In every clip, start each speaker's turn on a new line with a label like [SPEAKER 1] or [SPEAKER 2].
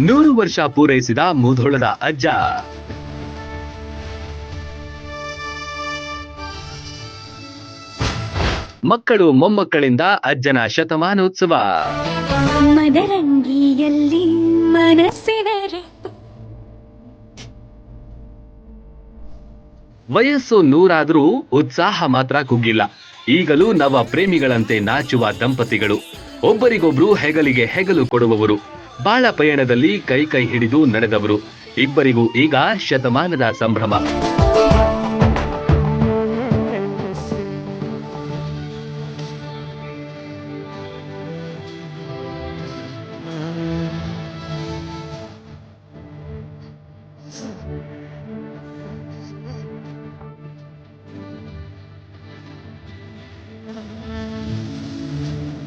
[SPEAKER 1] ನೂರು ವರ್ಷ ಪೂರೈಸಿದ ಮುಧೋಳದ ಅಜ್ಜ. ಮಕ್ಕಳು ಮೊಮ್ಮಕ್ಕಳಿಂದ ಅಜ್ಜನ ಶತಮಾನೋತ್ಸವ.
[SPEAKER 2] ಮದರಂಗಿಯಲ್ಲಿ ಮನಸ್ಸಿನ
[SPEAKER 1] ವಯಸ್ಸು ನೂರಾದರೂ ಉತ್ಸಾಹ ಮಾತ್ರ ಕುಗ್ಗಿಲ್ಲ. ಈಗಲೂ ನವ ಪ್ರೇಮಿಗಳಂತೆ ನಾಚುವ ದಂಪತಿಗಳು. ಒಬ್ಬರಿಗೊಬ್ರು ಹೆಗಲಿಗೆ ಹೆಗಲು ಕೊಡುವವರು. ಬಾಳ ಪಯಣದಲ್ಲಿ ಕೈ ಕೈ ಹಿಡಿದು ನಡೆದವರು. ಇಬ್ಬರಿಗೂ ಈಗ ಶತಮಾನದ ಸಂಭ್ರಮ.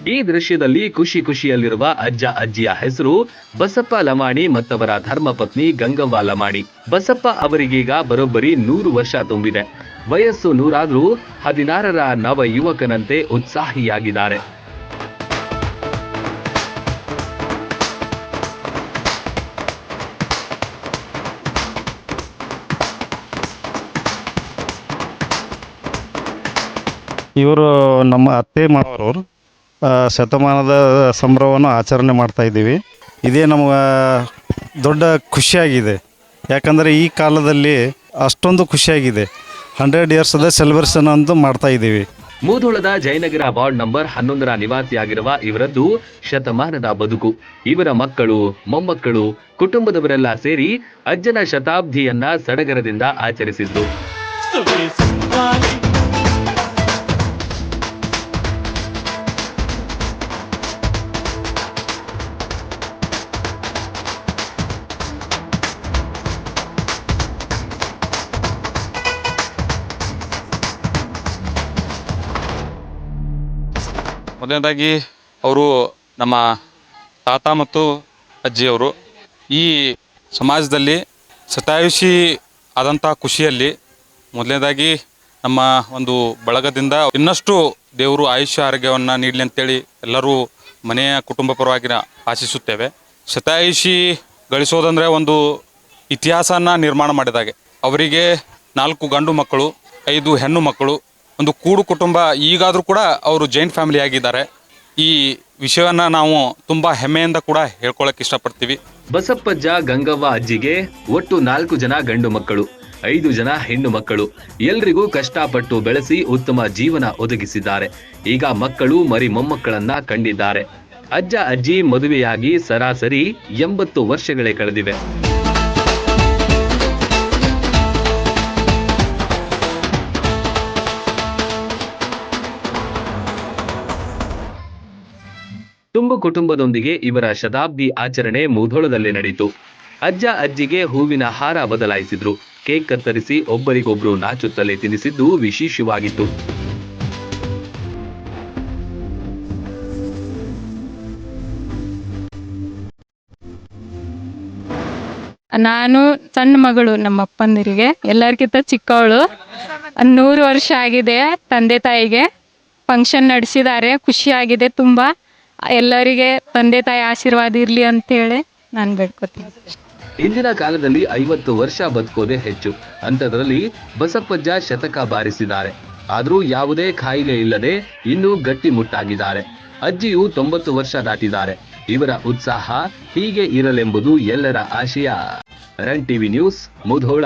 [SPEAKER 1] ಈ ದೃಶ್ಯದಲ್ಲಿ ಖುಷಿ ಖುಷಿಯಲ್ಲಿರುವ ಅಜ್ಜ ಅಜ್ಜಿಯ ಹೆಸರು ಬಸಪ್ಪ ಲಮಾಣಿ ಮತ್ತವರ ಧರ್ಮಪತ್ನಿ ಗಂಗವ್ವ ಲಮಾಣಿ. ಬಸಪ್ಪ ಅವರಿಗೀಗ ಬರೋಬ್ಬರಿ ನೂರು ವರ್ಷ ತುಂಬಿದೆ. ವಯಸ್ಸು ನೂರಾದ್ರೂ ಹದಿನಾರರ ನವ ಯುವಕನಂತೆ ಉತ್ಸಾಹಿಯಾಗಿದ್ದಾರೆ.
[SPEAKER 3] ಇವರು ನಮ್ಮ ಅತ್ತೆ ಮಾವರವರು. ಶತಮಾನದ ಸಂಭ್ರಮವನ್ನು ಆಚರಣೆ ಮಾಡ್ತಾ ಇದ್ದೀವಿ. ಇದೇ ನಮಗೆ ದೊಡ್ಡ ಖುಷಿಯಾಗಿದೆ. ಯಾಕಂದರೆ ಈ ಕಾಲದಲ್ಲಿ ಅಷ್ಟೊಂದು ಖುಷಿಯಾಗಿದೆ. ಹಂಡ್ರೆಡ್ ಇಯರ್ಸ್ದ ಸೆಲೆಬ್ರೇಷನ್ ಅಂತ ಮಾಡ್ತಾ ಇದ್ದೀವಿ.
[SPEAKER 1] ಮೂಧೋಳದ ಜಯನಗರ ವಾರ್ಡ್ ನಂಬರ್ ಹನ್ನೊಂದರ ನಿವಾಸಿಯಾಗಿರುವ ಇವರದ್ದು ಶತಮಾನದ ಬದುಕು. ಇವರ ಮಕ್ಕಳು, ಮೊಮ್ಮಕ್ಕಳು, ಕುಟುಂಬದವರೆಲ್ಲ ಸೇರಿ ಅಜ್ಜನ ಶತಾಬ್ದಿಯನ್ನ ಸಡಗರದಿಂದ ಆಚರಿಸಿದ್ರು
[SPEAKER 4] ಮೊದಲನೇದಾಗಿ ಅವರು ನಮ್ಮ ತಾತ ಮತ್ತು ಅಜ್ಜಿಯವರು ಈ ಸಮಾಜದಲ್ಲಿ ಶತಾಯುಷಿ ಆದಂಥ ಖುಷಿಯಲ್ಲಿ ಮೊದಲನೇದಾಗಿ ನಮ್ಮ ಒಂದು ಬಳಗದಿಂದ ಇನ್ನಷ್ಟು ದೇವರು ಆಯುಷ್ಯ ಆರೋಗ್ಯವನ್ನು ನೀಡಲಿ ಅಂತೇಳಿ ಎಲ್ಲರೂ ಮನೆಯ ಕುಟುಂಬ ಪರವಾಗಿ ಆಶಿಸುತ್ತೇವೆ. ಶತಾಯುಷಿ ಗಳಿಸೋದಂದರೆ ಒಂದು ಇತಿಹಾಸನ ನಿರ್ಮಾಣ ಮಾಡಿದಾಗೆ. ಅವರಿಗೆ ನಾಲ್ಕು ಗಂಡು ಮಕ್ಕಳು, ಐದು ಹೆಣ್ಣು ಮಕ್ಕಳು ಒಂದು ಕೂಡು ಕುಟುಂಬ, ಈಗಾದರೂ ಕೂಡ ಅವರು ಜೈಂಟ್ ಫ್ಯಾಮಿಲಿ ಆಗಿದ್ದಾರೆ. ಈ ವಿಷಯವನ್ನು ನಾವು ತುಂಬಾ ಹೆಮ್ಮೆಯಿಂದ ಕೂಡ ಹೇಳ್ಕೊಳಕ್ ಇಷ್ಟಪಡ್ತೀವಿ.
[SPEAKER 1] ಬಸಪ್ಪಜ್ಜ ಗಂಗವ್ವ ಅಜ್ಜಿಗೆ ಒಟ್ಟು ನಾಲ್ಕು ಜನ ಗಂಡು ಮಕ್ಕಳು, ಐದು ಜನ ಹೆಣ್ಣು ಮಕ್ಕಳು. ಎಲ್ರಿಗೂ ಕಷ್ಟಪಟ್ಟು ಬೆಳೆಸಿ ಉತ್ತಮ ಜೀವನ ಒದಗಿಸಿದ್ದಾರೆ. ಈಗ ಮಕ್ಕಳು ಮರಿ ಮೊಮ್ಮಕ್ಕಳನ್ನ ಕಂಡಿದ್ದಾರೆ. ಅಜ್ಜ, ಅಜ್ಜಿ ಮದುವೆಯಾಗಿ ಸರಾಸರಿ ಎಂಬತ್ತು ವರ್ಷಗಳೇ ಕಳೆದಿವೆ. ತುಂಬು ಕುಟುಂಬದೊಂದಿಗೆ ಇವರ ಶತಾಬ್ದಿ ಆಚರಣೆ ಮುಧೋಳದಲ್ಲಿ ನಡೆಯಿತು ಅಜ್ಜ ಅಜ್ಜಿಗೆ ಹೂವಿನ ಹಾರ ಬದಲಾಯಿಸಿದ್ರು. ಕೇಕ್ ಕತ್ತರಿಸಿ ಒಬ್ಬರಿಗೊಬ್ರು ನಾಚುತ್ತಲೇ ತಿನ್ನಿಸಿದ್ದು ವಿಶೇಷವಾಗಿತ್ತು.
[SPEAKER 5] ನಾನು ಸಣ್ಣ ಮಗಳು ನಮ್ಮ ಅಪ್ಪಂದಿರಿಗೆ ಎಲ್ಲರಿಗಿಂತ ಚಿಕ್ಕವಳು. ನೂರು ವರ್ಷ ಆಗಿದೆ ತಂದೆ ತಾಯಿಗೆ. ಫಂಕ್ಷನ್ ನಡೆಸಿದ್ದಾರೆ, ಖುಷಿಯಾಗಿದೆ, ತುಂಬ. ಎಲ್ಲರಿಗೆ ತಂದೆ ತಾಯಿ ಆಶೀರ್ವಾದ ಇರಲಿ ಅಂತೇಳಿ ನಾನು ಬೇಡ್ಕೊತೀನಿ.
[SPEAKER 1] ಇಂದಿನ ಕಾಲದಲ್ಲಿ ಐವತ್ತು ವರ್ಷ ಬದುಕೋದೇ ಹೆಚ್ಚು. ಅಂಥದ್ರಲ್ಲಿ ಬಸಪ್ಪಜ್ಜ ಶತಕ ಬಾರಿಸಿದ್ದಾರೆ. ಆದ್ರೂ ಯಾವುದೇ ಕಾಯಿಲೆ ಇಲ್ಲದೆ ಇನ್ನೂ ಗಟ್ಟಿಮುಟ್ಟಾಗಿದ್ದಾರೆ ಅಜ್ಜಿಯು ತೊಂಬತ್ತು ವರ್ಷ ದಾಟಿದ್ದಾರೆ. ಇವರ ಉತ್ಸಾಹ ಹೀಗೆ ಇರಲೆಂಬುದು ಎಲ್ಲರ ಆಶಯ. Run TV news Mudhol.